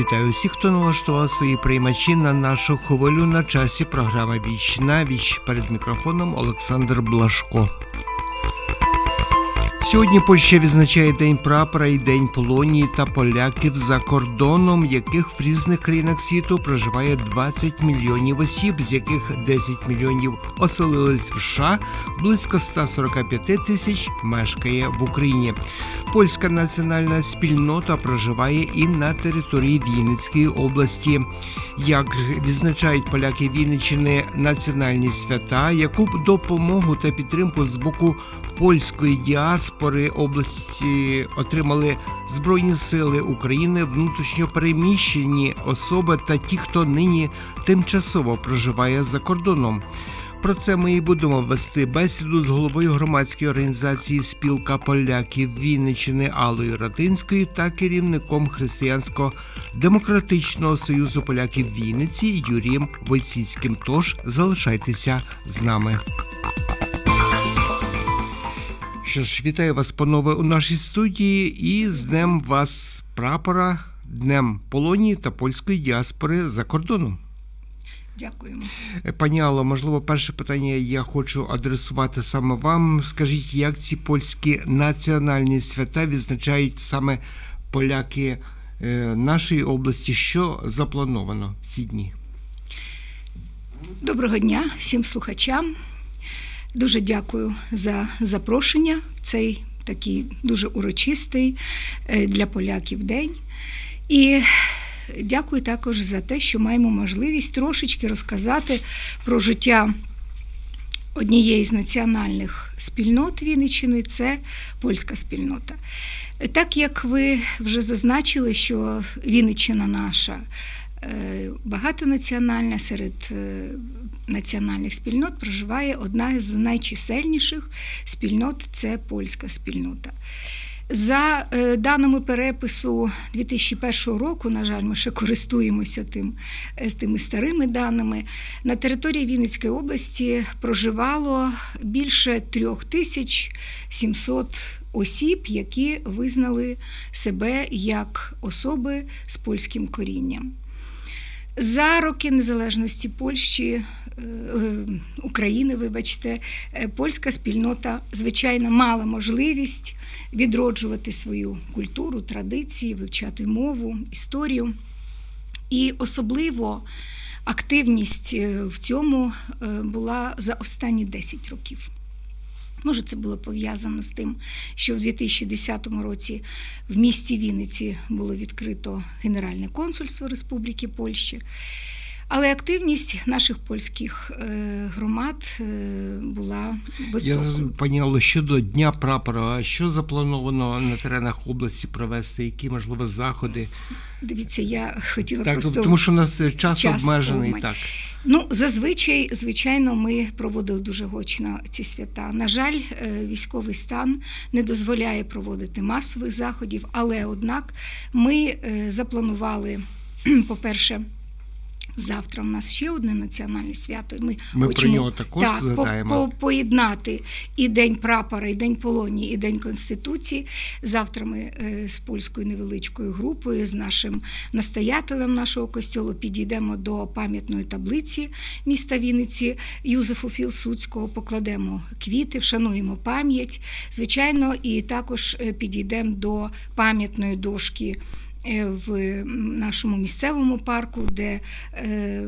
Вітаю всіх, хто налаштував свої приймачі на нашу хвилю на часі. Програма Віч на віч перед мікрофоном Олександр Блашко. Сьогодні Польща відзначає День прапора і День Полонії та поляків за кордоном, яких в різних країнах світу проживає 20 мільйонів осіб, з яких 10 мільйонів оселились в США, близько 145 тисяч мешкає в Україні. Польська національна спільнота проживає і на території Вінницької області. Як відзначають поляки Вінниччини національні свята, яку допомогу та підтримку з боку польської діаспори області отримали Збройні сили України, внутрішньо переміщені особи та ті, хто нині тимчасово проживає за кордоном. Про це ми і будемо вести бесіду з головою громадської організації Спілка поляків Вінниччини Аллою Ратинською та керівником Християнсько-демократичного союзу поляків Вінниці Юрієм Войціцьким. Тож залишайтеся з нами. Що ж, вітаю вас панове у нашій студії і з Днем вас прапора, Днем Полонії та польської діаспори за кордоном. Дякуємо. Пані Алло, можливо, перше питання я хочу адресувати саме вам. Скажіть, як ці польські національні свята відзначають саме поляки е, нашої області? Що заплановано в ці дні? Доброго дня всім слухачам. Дуже дякую за запрошення цей такий дуже урочистий е, для поляків день. І дякую також за те, що маємо можливість трошечки розказати про життя однієї з національних спільнот Вінниччини це польська спільнота. Так як ви вже зазначили, що Вінниччина наша багатонаціональна серед е, національних спільнот проживає одна з найчисельніших спільнот це польська спільнота. За е, даними перепису 2001 року, на жаль, ми ще користуємося тим, е, тими старими даними. На території Вінницької області проживало більше 3700 осіб, які визнали себе як особи з польським корінням. За роки незалежності Польщі, е, України, вибачте, е, польська спільнота, звичайно, мала можливість відроджувати свою культуру, традиції, вивчати мову, історію. І особливо активність е, в цьому була за останні 10 років. Може, це було пов'язано з тим, що в 2010 році в місті Вінниці було відкрито Генеральне консульство Республіки Польщі. Але активність наших польських е, громад е, була Я високою. зрозумів, пані щодо Дня прапора, що заплановано на теренах області провести? Які можливо заходи? Дивіться, я хотіла Так, просто тому що у нас е, час, час обмежений. Так. Ну, зазвичай, звичайно, ми проводили дуже гучно ці свята. На жаль, військовий стан не дозволяє проводити масових заходів, але однак ми запланували, по-перше, Завтра в нас ще одне національне свято. і Ми, Ми про нього також так, згадаємо. по- поєднати і День прапора, і День Полонії, і День Конституції. Завтра ми е, з польською невеличкою групою, з нашим настоятелем нашого костьолу підійдемо до пам'ятної таблиці міста Вінниці Юзефу Філсуцького, покладемо квіти, вшануємо пам'ять. Звичайно, і також е, підійдемо до пам'ятної дошки. Е, В нашому місцевому парку, де е,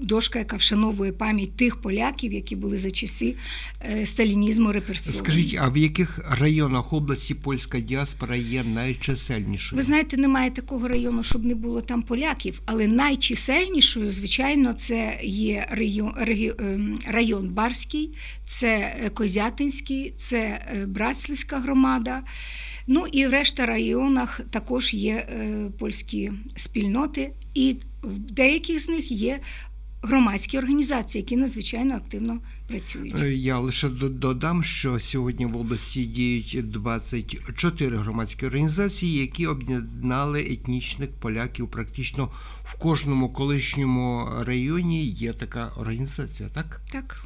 дошка, яка вшановує пам'ять тих поляків, які були за часи е, сталінізму репресовані. Скажіть, а в яких районах області польська діаспора є найчисельнішою? Ви знаєте, немає такого району, щоб не було там поляків, але найчисельнішою, звичайно, це є район, район Барський, це е, Козятинський, це е, Братслівська громада. Ну і в решта районах також є польські спільноти, і в деяких з них є громадські організації, які надзвичайно активно працюють. Е, Я лише до- додам, що сьогодні в області діють 24 громадські організації, які об'єднали етнічних поляків. Практично в кожному колишньому районі є така організація, так? Так.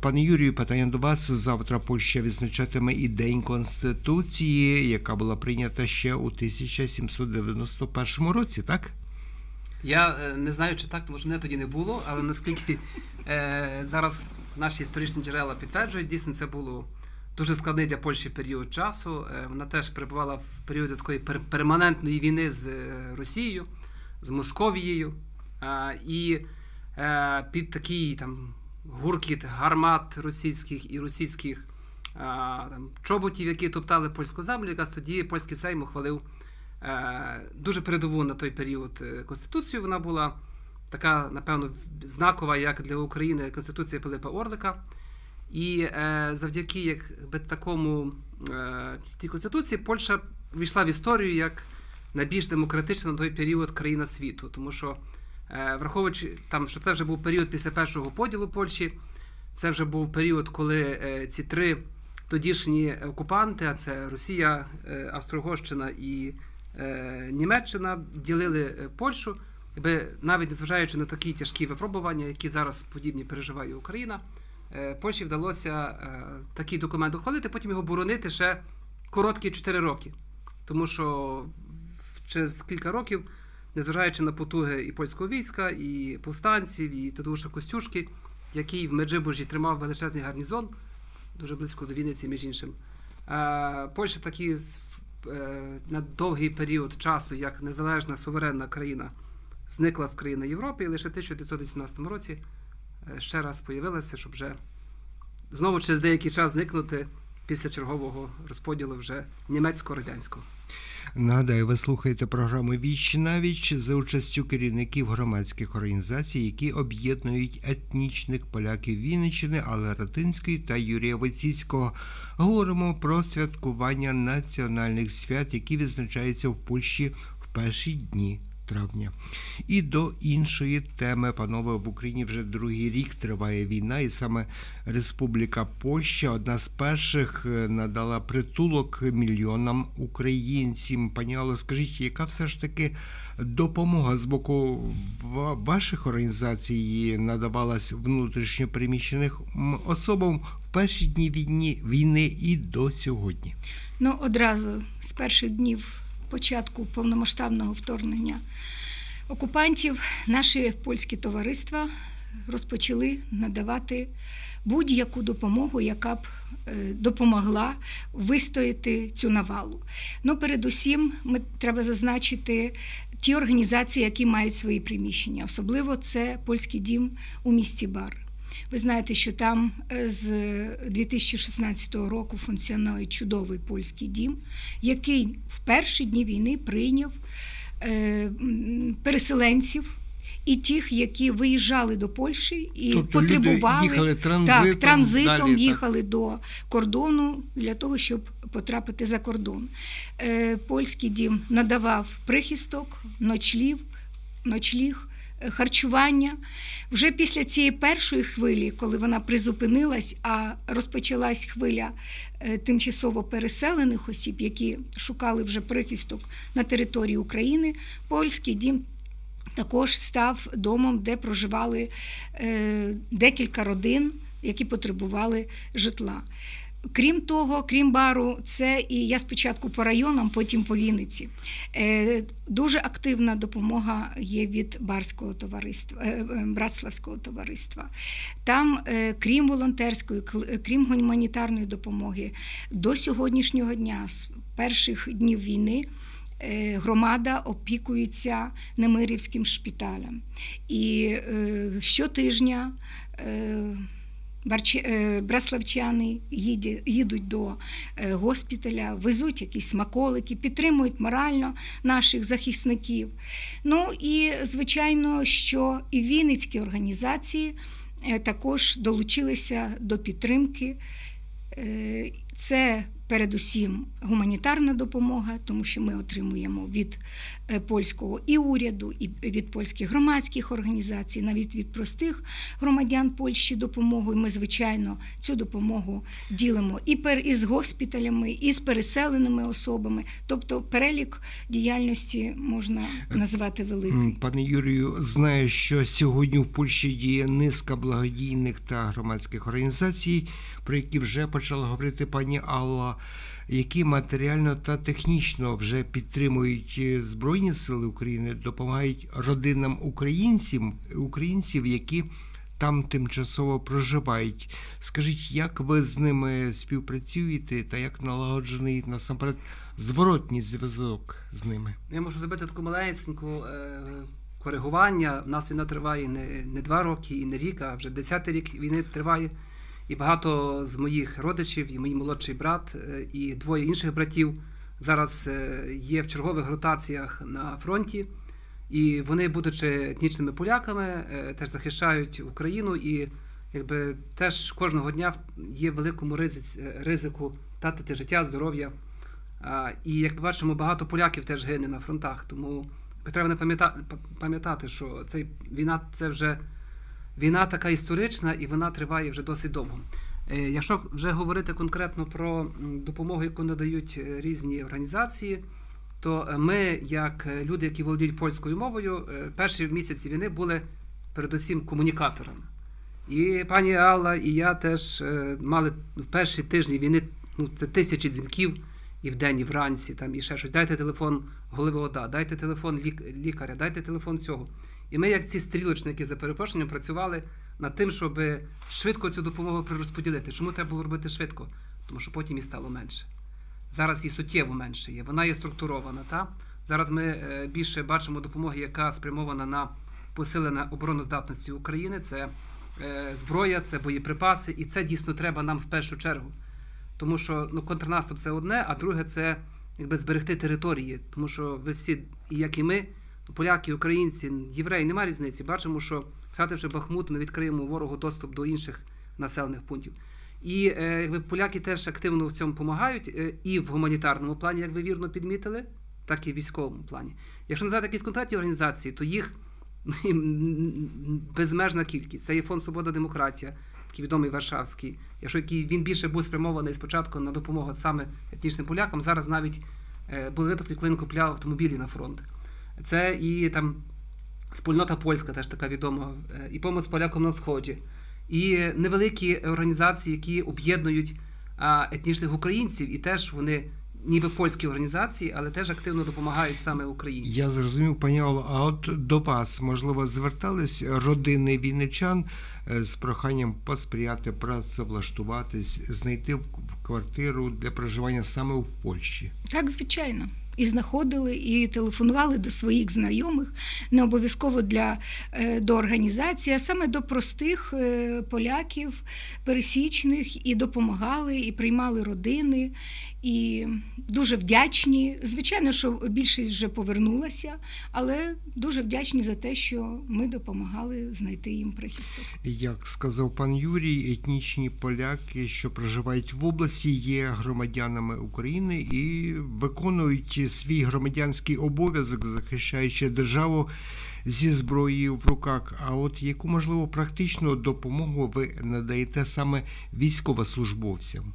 Пане Юрію, питання до вас. Завтра Польща відзначатиме і День Конституції, яка була прийнята ще у 1791 році, так? Я е, не знаю, чи так, тому що мене тоді не було, але наскільки е, зараз наші історичні джерела підтверджують, дійсно це було дуже складний для Польщі період часу. Е, вона теж перебувала в період такої пер- перманентної війни з е, Росією, з Московією. Е, і е, під такий там гуркіт гармат російських і російських е, там, чоботів, які топтали польську землю, якраз тоді польський сейм ухвалив дуже передову на той період е, конституцію. Вона була така, напевно, знакова як для України Конституція Пилипа Орлика. І е, завдяки якби, такому е, тій конституції Польща війшла в історію як найбільш демократична на той період країна світу. Тому що, е, враховуючи там, що це вже був період після першого поділу Польщі, це вже був період, коли е, ці три тодішні окупанти, а це Росія, е, Австро-Угорщина і е, Німеччина, ділили е, Польщу. Якби навіть незважаючи на такі тяжкі випробування, які зараз подібні переживає Україна, е, Польщі вдалося е, такий документ ухвалити, потім його боронити ще короткі 4 роки. Тому що через кілька років, незважаючи на потуги і польського війська, і повстанців, і Тадeuша Костюшки, який в Меджибужі тримав величезний гарнізон, дуже близько до Вінниці, між іншим. Е, Польща такі е, на довгий період часу, як незалежна суверенна країна, зникла з країни Європи, і лише в 1918 році е, ще раз появилася, щоб вже знову через деякий час зникнути після чергового розподілу вже німецько-радянського. Нагадаю, ви слухаєте програму Віч навіч за участю керівників громадських організацій, які об'єднують етнічних поляків Вінниччини, але Ратинської та Юрія Войціцького. Говоримо про святкування національних свят, які відзначаються в Польщі в перші дні. Травня. І до іншої теми, панове, в Україні вже другий рік триває війна, і саме Республіка Польща одна з перших е, надала притулок мільйонам українців. Пані Алло, скажіть, яка все ж таки допомога з боку ваших організацій надавалась внутрішньо переміщених м, особам в перші дні війни і до сьогодні? Ну, одразу з перших днів початку повномасштабного вторгнення окупантів наші польські товариства розпочали надавати будь-яку допомогу, яка б е, допомогла вистояти цю навалу. Ну, передусім, ми треба зазначити ті організації, які мають свої приміщення. Особливо це польський дім у місті Бар. Ви знаєте, що там е, з 2016 року функціонує чудовий польський дім, який в перші дні війни прийняв е, переселенців. І тих, які виїжджали до Польщі і Тобто люди потребували їхали транзитом, так, транзитом далі, так. їхали до кордону для того, щоб потрапити за кордон. Е, польський дім надавав прихисток, ночлів, ночліг, е, харчування. Вже після цієї першої хвилі, коли вона призупинилась, а розпочалась хвиля е, тимчасово переселених осіб, які шукали вже прихисток на території України, польський дім. Також став домом, де проживали е, декілька родин, які потребували житла. Крім того, крім бару, це і я спочатку по районам, потім по Вінниці. Е, дуже активна допомога є від барського товариства, е, е, братславського товариства. Там, крім волонтерської, крім гуманітарної допомоги, до сьогоднішнього дня, з перших днів війни, громада опікується Немирівським шпиталем. І щотижня. Е, Браславчани їде- їдуть до е, госпіталя, везуть якісь смаколики, підтримують морально наших захисників. Ну і звичайно, що і вінницькі організації е, також долучилися до підтримки. Це передусім гуманітарна допомога, тому що ми отримуємо від е, польського і уряду, і від польських громадських організацій, навіть від простих громадян Польщі допомогу. І ми, звичайно, цю допомогу ділимо і пер із госпіталями, і з переселеними особами. Тобто перелік діяльності можна назвати великий. Пане Юрію, знаю, що сьогодні в Польщі діє низка благодійних та громадських організацій, про які вже почала говорити пані Алла, які матеріально та технічно вже підтримують е, Збройні Сили України, допомагають родинам українців, українців, які там тимчасово проживають. Скажіть, як ви з ними співпрацюєте та як налагоджений насамперед зворотній зв'язок з ними? Я можу зробити таку маленьку е, коригування. У нас війна триває не, не два роки і не рік, а вже десятий рік війни триває. І багато з моїх родичів, і мій молодший брат, е, і двоє інших братів зараз е, є в чергових ротаціях на фронті. І вони, будучи етнічними поляками, е, теж захищають Україну і якби теж кожного дня є великому ризиці, ризику втратити життя, здоров'я. І як ми бачимо, багато поляків теж гине на фронтах. Тому треба пам'ятати, що цей війна це вже війна така історична і вона триває вже досить довго. Е, Якщо вже говорити конкретно про допомогу, яку надають е, різні організації, то е, ми, як люди, які володіють польською мовою, перші місяці війни були передусім комунікаторами. І пані Алла, і я теж мали в перші тижні війни ну, це тисячі дзвінків і вдень, і вранці, там, і ще щось. Дайте телефон голови ОДА, дайте телефон лік- лікаря, дайте телефон цього. І ми, як ці стрілочники за перепрошенням, працювали над тим, щоб швидко цю допомогу перерозподілити. Чому треба було робити швидко? Тому що потім її стало менше. Зараз її суттєво менше є. Вона є структурована. Та? Зараз ми е, більше бачимо допомоги, яка спрямована на посилення обороноздатності України. Це е, зброя, це боєприпаси, і це дійсно треба нам в першу чергу. Тому що ну, контрнаступ це одне, а друге це якби зберегти території. Тому що ви всі, і як і ми, поляки, українці, євреї, немає різниці. Бачимо, що втративши Бахмут, ми відкриємо ворогу доступ до інших населених пунктів. І е, якби поляки теж активно в цьому допомагають, е, і в гуманітарному плані, як ви вірно підмітили, так і в військовому плані. Якщо називати якісь конкретні організації, то їх безмежна кількість. Це є фонд Свобода Демократія, такий відомий Варшавський. Якщо який він більше був спрямований спочатку на допомогу саме етнічним полякам, зараз навіть е, були випадки, коли він купляв автомобілі на фронт. Це і там спільнота польська, теж така відома, е, і помоць полякам на сході, і невеликі організації, які об'єднують етнічних українців, і теж вони ніби польські організації, але теж активно допомагають саме Україні. Я зрозумів, пані Алло, а от до вас, можливо, звертались родини вінничан е, з проханням посприяти працевлаштуватись, знайти квартиру для проживання саме в Польщі. Так, звичайно. І знаходили, і телефонували до своїх знайомих, не обов'язково для, е, до організації, а саме до простих е, поляків, пересічних, і допомагали, і приймали родини, і дуже вдячні. Звичайно, що більшість вже повернулася, але дуже вдячні за те, що ми допомагали знайти їм прихисток. Як сказав пан Юрій, етнічні поляки, що проживають в області, є громадянами України і виконують свій громадянський обов'язок, захищаючи державу зі зброєю в руках. А от яку можливо практичну допомогу ви надаєте саме військовослужбовцям?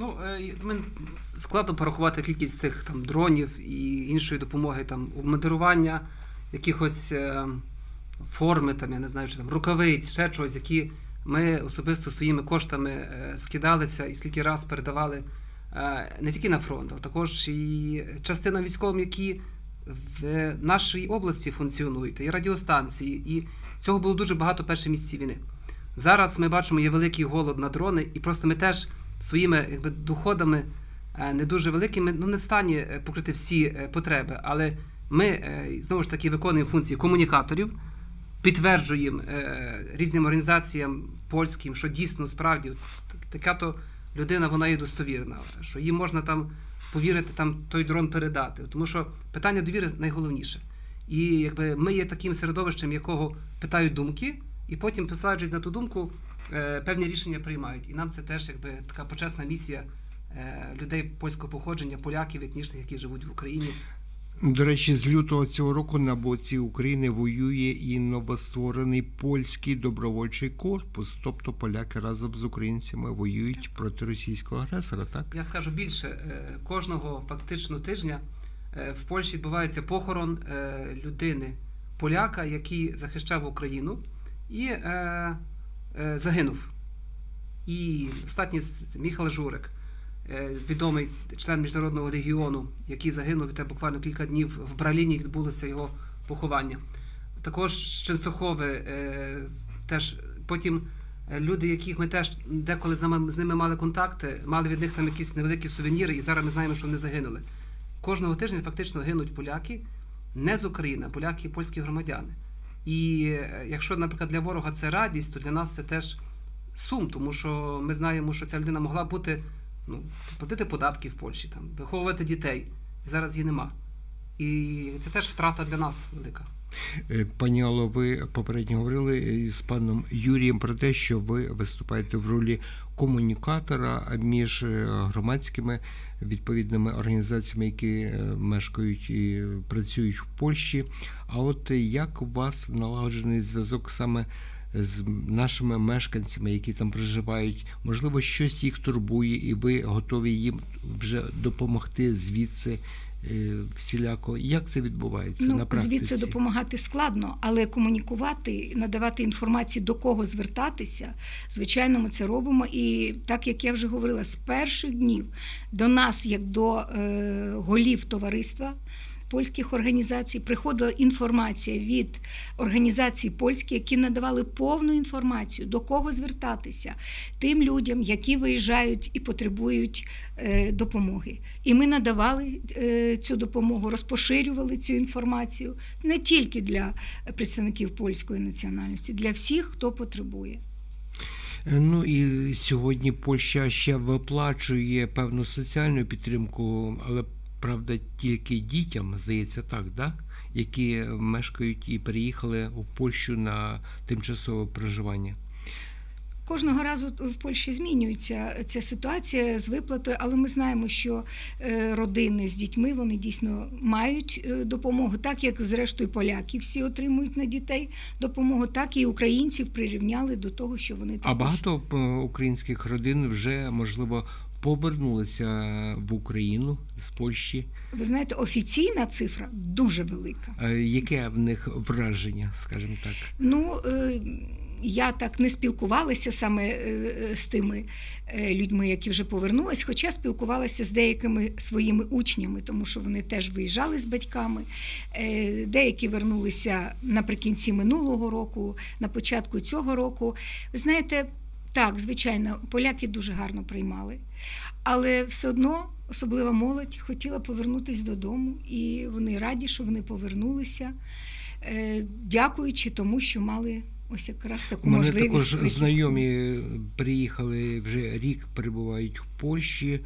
Ну, е, ми складно порахувати кількість цих там дронів і іншої допомоги, там обмундирування якихось е, форми, там я не знаю, чи там рукавиць, ще чогось, які ми особисто своїми коштами е, скидалися і скільки раз передавали не тільки на фронт, а також і частинам військовим, які в нашій області функціонують, і радіостанції, і цього було дуже багато перші місяці війни. Зараз ми бачимо, є великий голод на дрони, і просто ми теж своїми якби, доходами е, не дуже великими, ну не в стані е, покрити всі е, потреби. Але ми знову ж таки виконуємо функції комунікаторів, підтверджуємо різним організаціям польським, що дійсно справді така то людина вона є достовірна, що їй можна там повірити, там той дрон передати. Тому що питання довіри найголовніше. І якби ми є таким середовищем, якого питають думки, і потім, посилаючись на ту думку, певні рішення приймають. І нам це теж якби така почесна місія е, людей польського походження, поляків етнічних, які живуть в Україні. До речі, з лютого цього року на боці України воює і новостворений польський добровольчий корпус, тобто поляки разом з українцями воюють проти російського агресора, так? Я скажу більше, е, кожного фактично тижня е, в Польщі відбувається похорон е, людини, поляка, який захищав Україну і е, е, загинув. І останній Міхал Журик, е, відомий член міжнародного регіону, який загинув, і буквально кілька днів в Браліні відбулося його поховання. Також з е, теж потім е, люди, яких ми теж деколи з ними, мали контакти, мали від них там якісь невеликі сувеніри, і зараз ми знаємо, що вони загинули. Кожного тижня фактично гинуть поляки не з України, а поляки польські громадяни. І е, якщо, наприклад, для ворога це радість, то для нас це теж сум, тому що ми знаємо, що ця людина могла бути ну, платити податки в Польщі, там, виховувати дітей. І зараз її нема. І це теж втрата для нас велика. Е, Пані Алло, ви попередньо говорили з паном Юрієм про те, що ви виступаєте в ролі комунікатора між е, громадськими відповідними організаціями, які е, мешкають і працюють в Польщі. А от як у вас налагоджений зв'язок саме з нашими мешканцями, які там проживають? Можливо, щось їх турбує, і ви готові їм вже допомогти звідси всіляко. Як це відбувається на Ну, практиці? звідси допомагати складно, але комунікувати, надавати інформацію, до кого звертатися, звичайно, ми це робимо. І так як я вже говорила, з перших днів до нас, як до е, голів товариства. Польських організацій приходила інформація від організацій польських, які надавали повну інформацію, до кого звертатися тим людям, які виїжджають і потребують е, допомоги. І ми надавали е, цю допомогу, розпоширювали цю інформацію не тільки для представників польської національності, для всіх, хто потребує. Ну і сьогодні Польща ще виплачує певну соціальну підтримку, але правда тільки дітям, здається, так, да? які мешкають і переїхали у Польщу на тимчасове проживання. Кожного разу в Польщі змінюється ця ситуація з виплатою, але ми знаємо, що е, родини з дітьми вони дійсно мають е, допомогу, так як зрештою поляки всі отримують на дітей допомогу, так і українців прирівняли до того, що вони А багато е, українських родин вже можливо повернулися в Україну з Польщі. ви знаєте, офіційна цифра дуже велика. Е, Яке в них враження, скажімо так? Ну, е, я так не спілкувалася саме е, з тими людьми, які вже повернулись, хоча спілкувалася з деякими своїми учнями, тому що вони теж виїжджали з батьками. Деякі вернулися наприкінці минулого року, на початку цього року. Ви знаєте, так, звичайно, поляки дуже гарно приймали, але все одно. Особлива молодь хотіла повернутися додому, і вони раді, що вони повернулися, е, дякуючи тому, що мали ось якраз таку У мене можливість. також знайомі приїхали вже рік, перебувають в Польщі,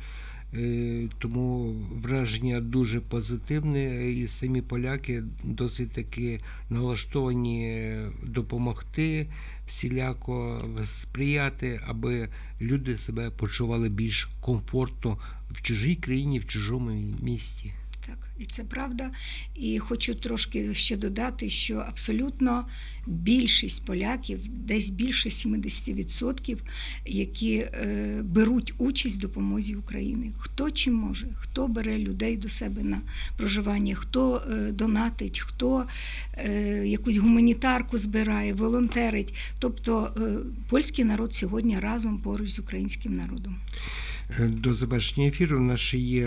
тому враження дуже позитивне. І самі поляки досить таки налаштовані допомогти, всіляко сприяти, аби люди себе почували більш комфортно в чужій країні, в чужому місті. Так, і це правда. І хочу трошки ще додати, що абсолютно більшість поляків, десь більше 70%, які е, беруть участь в допомозі України. Хто чим може, хто бере людей до себе на проживання, хто е, донатить, хто е, якусь гуманітарку збирає, волонтерить. Тобто е, польський народ сьогодні разом поруч з українським народом. Е, До завершення ефіру у нас ще є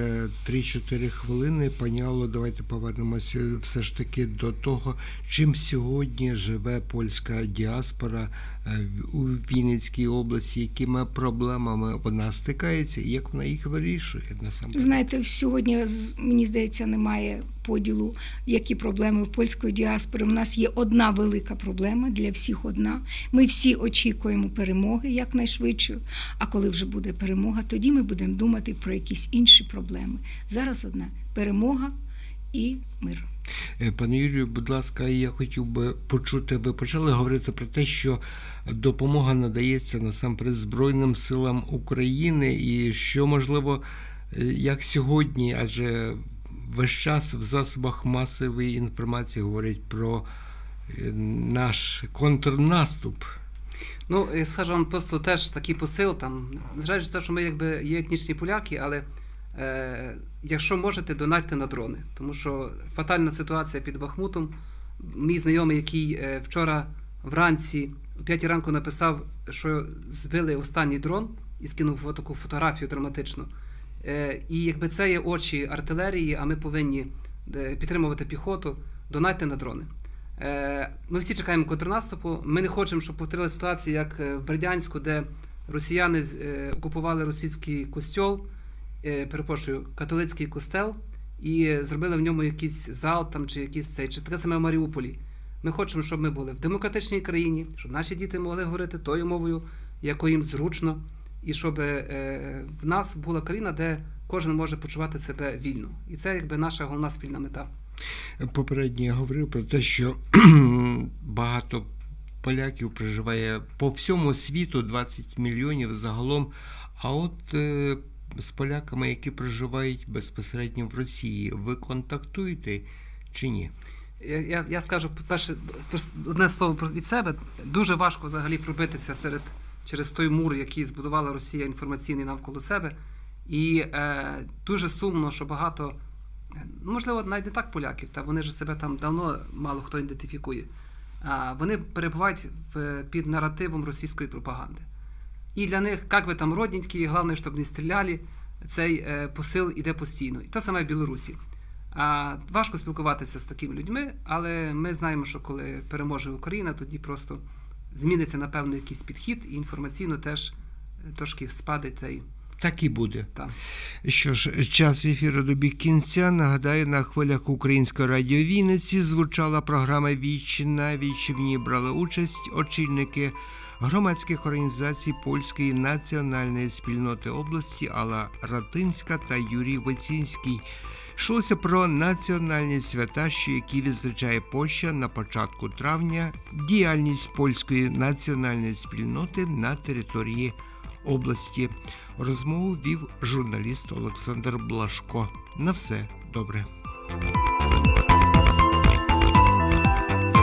3-4 хвилини. Пані Алло, давайте повернемося все ж таки до того, чим сьогодні живе польська діаспора е, у Вінницькій області, якими проблемами вона стикається і як вона їх вирішує насамперед. Знаєте, сьогодні мені здається немає поділу, які проблеми в польської діаспори. У нас є одна велика проблема для всіх одна. Ми всі очікуємо перемоги якнайшвидше. А коли вже буде перемога, тоді ми будемо думати про якісь інші проблеми. Зараз одна перемога і мир. Е, Пане Юрію, будь ласка, я хотів би почути, ви почали говорити про те, що допомога надається насамперед Збройним силам України, і що можливо, е, як сьогодні, адже весь час в засобах масової інформації говорять про е, наш контрнаступ. Ну, я скажу вам просто теж такий посил, там, на що ми якби є етнічні поляки, але якщо можете, донатьте на дрони. Тому що фатальна ситуація під Бахмутом. Мій знайомий, який е, вчора вранці о 5 ранку написав, що збили останній дрон і скинув таку фотографію драматичну. Е, І якби це є очі артилерії, а ми повинні е, підтримувати піхоту, донайте на дрони. Е, Ми всі чекаємо контрнаступу. Ми не хочемо, щоб повторилася ситуація, як е, в Бердянську, де росіяни е, окупували російський костьол, е, перепрошую, католицький костел, і е, зробили в ньому якийсь зал там чи якийсь цей, чи таке саме в Маріуполі. Ми хочемо, щоб ми були в демократичній країні, щоб наші діти могли говорити тою мовою, якою їм зручно, і щоб е, в нас була країна, де кожен може почувати себе вільно. І це якби наша головна спільна мета. Попередньо я говорив про те, що багато поляків проживає по всьому світу 20 мільйонів загалом. А от е, з поляками, які проживають безпосередньо в Росії, ви контактуєте чи ні? Я, я, скажу перше одне слово від себе. Дуже важко взагалі пробитися серед через той мур, який збудувала Росія інформаційний навколо себе. І е, дуже сумно, що багато, е, можливо, навіть не так поляків, та вони ж себе там давно мало хто ідентифікує. А вони перебувають в, під наративом російської пропаганди. І для них, як ви там родненькі, головне, щоб не стріляли, цей е, посил іде постійно. І те саме в Білорусі. А, важко спілкуватися з такими людьми, але ми знаємо, що коли переможе Україна, тоді просто зміниться, напевно, якийсь підхід, і інформаційно теж е, трошки спаде цей. Так і буде. Та. Що ж, час ефіру добіг кінця. Нагадаю, на хвилях Української радіо Вінниці звучала програма Віч на Віч. В ній брали участь очільники громадських організацій польської національної спільноти області Алла Ратинська та Юрій Вицінський. Йшлося про національні свята, що які відзначає Польща на початку травня, діяльність польської національної спільноти на території області. Розмову вів журналіст Олександр Блашко. На все добре.